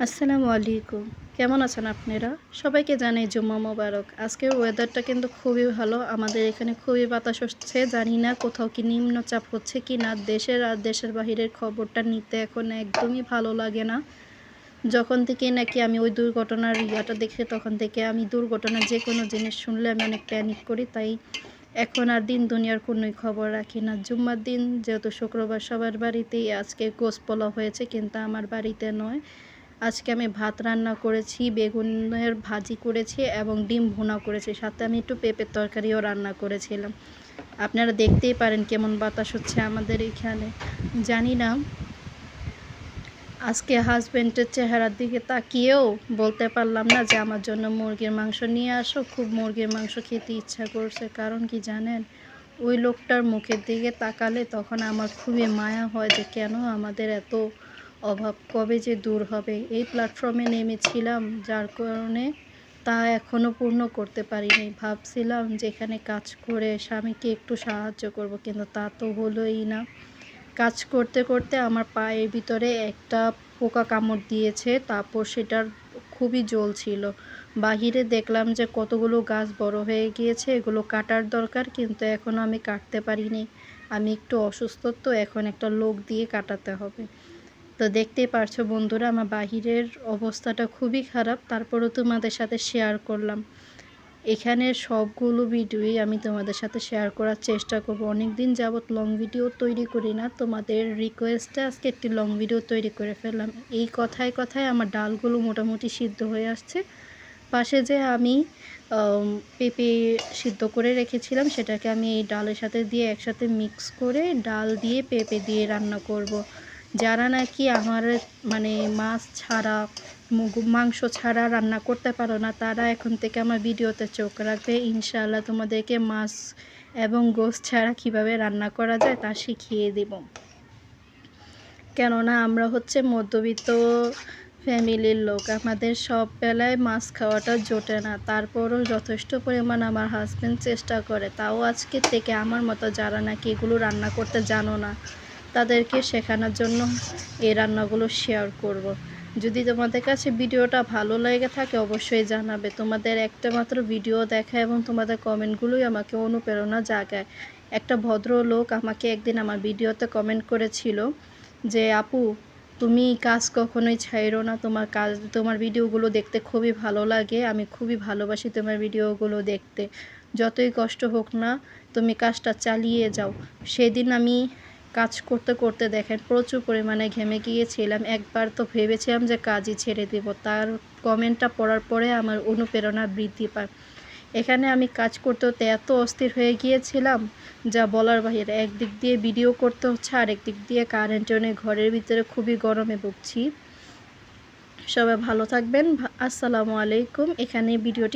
আসসালামু আলাইকুম। কেমন আছেন আপনারা? সবাইকে জানাই জুম্মা মোবারক। আজকের ওয়েদারটা কিন্তু খুবই ভালো। আমাদের এখানে খুবই বাতাস হচ্ছে। জানি না কোথাও কি নিম্নচাপ হচ্ছে কি না। দেশের আর দেশের বাহিরের খবরটা নিতে এখন একদমই ভালো লাগে না। যখন থেকে নাকি আমি ওই দুর্ঘটনার ইয়াটা দেখে, তখন থেকে আমি দুর্ঘটনা যে কোনো জিনিস শুনলে আমি অনেক প্যানিক করি। তাই এখন আর দিন দুনিয়ার কোনোই খবর রাখি না। জুম্মার দিন যেহেতু শুক্রবার সবার বাড়িতেই আজকে গোস পোলা হয়েছে, কিন্তু আমার বাড়িতে নয়। আজকে আমি ভাত রান্না করেছি, বেগুনের ভাজি করেছি এবং ডিম ভুনা করেছি। সাথে আমি একটু পেঁপের তরকারিও রান্না করেছিলাম। আপনারা দেখতেই পারেন কেমন বাতাস হচ্ছে আমাদের এখানে। জানি না আজকে হাজব্যান্ডের চেহারার দিকে তাকিয়েও বলতে পারলাম না যে আমার জন্য মুরগির মাংস নিয়ে আসো। খুব মুরগির মাংস খেতে ইচ্ছা করছে, কারণ কি জানেন? ওই লোকটার মুখের দিকে তাকালে তখন আমার খুবই মায়া হয় যে কেন আমাদের এত অভাব কবে যে দূর হবে? এই প্ল্যাটফর্মে নেমেছিলাম, যার কারণে তা এখনও পূর্ণ করতে পারিনি। ভাবছিলাম যেখানে কাজ করে স্বামীকে একটু সাহায্য করব, কিন্তু তা তো হলোই না। কাজ করতে করতে আমার পায়ের ভিতরে একটা পোকা কামড় দিয়েছে, তারপর সেটার খুবই জল ছিল। বাহিরে দেখলাম যে কতগুলো গাছ বড় হয়ে গিয়েছে, এগুলো কাটার দরকার, কিন্তু এখনও আমি কাটতে পারিনি। আমি একটু অসুস্থ, তো এখন একটা লোক দিয়ে কাটাতে হবে। তো দেখতেই পারছ বন্ধুরা, আমার বাহিরের অবস্থাটা খুবই খারাপ, তারপরেও তোমাদের সাথে শেয়ার করলাম। এখানের সবগুলো ভিডিওই আমি তোমাদের সাথে শেয়ার করার চেষ্টা করব। অনেক দিন যাবৎ লং ভিডিও তৈরি করি না, তোমাদের রিকোয়েস্টে আজকে একটি লং ভিডিও তৈরি করে ফেললাম। এই কথায় কথায় আমার ডালগুলো মোটামুটি সিদ্ধ হয়ে আসছে। পাশে যে আমি পেঁপে সিদ্ধ করে রেখেছিলাম, সেটাকে আমি এই ডালের সাথে দিয়ে একসাথে মিক্স করে ডাল দিয়ে পেঁপে দিয়ে রান্না করব। যারা নাকি আমার মানে মাছ ছাড়া মাংস ছাড়া রান্না করতে পারো না, তারা এখন থেকে আমার ভিডিওতে চোখ রাখবে। ইনশাআল্লাহ তোমাদেরকে মাছ এবং গোস ছাড়া কীভাবে রান্না করা যায় তা শিখিয়ে দেব। কেননা আমরা হচ্ছে মধ্যবিত্ত ফ্যামিলির লোক, আমাদের সব বেলায় মাছ খাওয়াটা জোটে না। তারপরও যথেষ্ট পরিমাণ আমার হাজব্যান্ড চেষ্টা করে। তাও আজকে থেকে আমার মতো যারা নাকি এগুলো রান্না করতে জানো না তাদেরকে শেখানোর জন্য এই রান্নাগুলো শেয়ার করব। যদি তোমাদের কাছে ভিডিওটা ভালো লেগে থাকে, অবশ্যই জানাবে। তোমাদের একটা মাত্র ভিডিও দেখা এবং তোমাদের কমেন্টগুলোই আমাকে অনুপ্রেরণা জাগায়। একটা ভদ্র লোক আমাকে একদিন আমার ভিডিওতে কমেন্ট করেছিল যে, আপু, তুমি কাজ কখনোই ছাইরো না। তোমার কাজ, তোমার ভিডিওগুলো দেখতে খুবই ভালো লাগে। আমি খুবই ভালোবাসি তোমার ভিডিওগুলো দেখতে। যতই কষ্ট হোক না, তুমি কাজটা চালিয়ে যাও। সেদিন আমি কাজ করতে করতে দেখেন, প্রচুর পরিমাণে ঘেমে গিয়েছিলাম। একবার তো ভেবেছিলাম যে কাজই ছেড়ে দেব। তার কমেন্টটা পড়ার পরে আমার অনুপ্রেরণা বৃদ্ধি পায়। এখানে আমি কাজ করতে হতে এত অস্থির হয়ে গিয়েছিলাম যা বলার বাহিরে। একদিক দিয়ে ভিডিও করতে হচ্ছে, আরেক দিক দিয়ে কারেন্ট অনেক ঘরের ভিতরে খুবই গরমে ভুগছি। সবাই ভালো থাকবেন। আসসালামু আলাইকুম। এখানে ভিডিওটি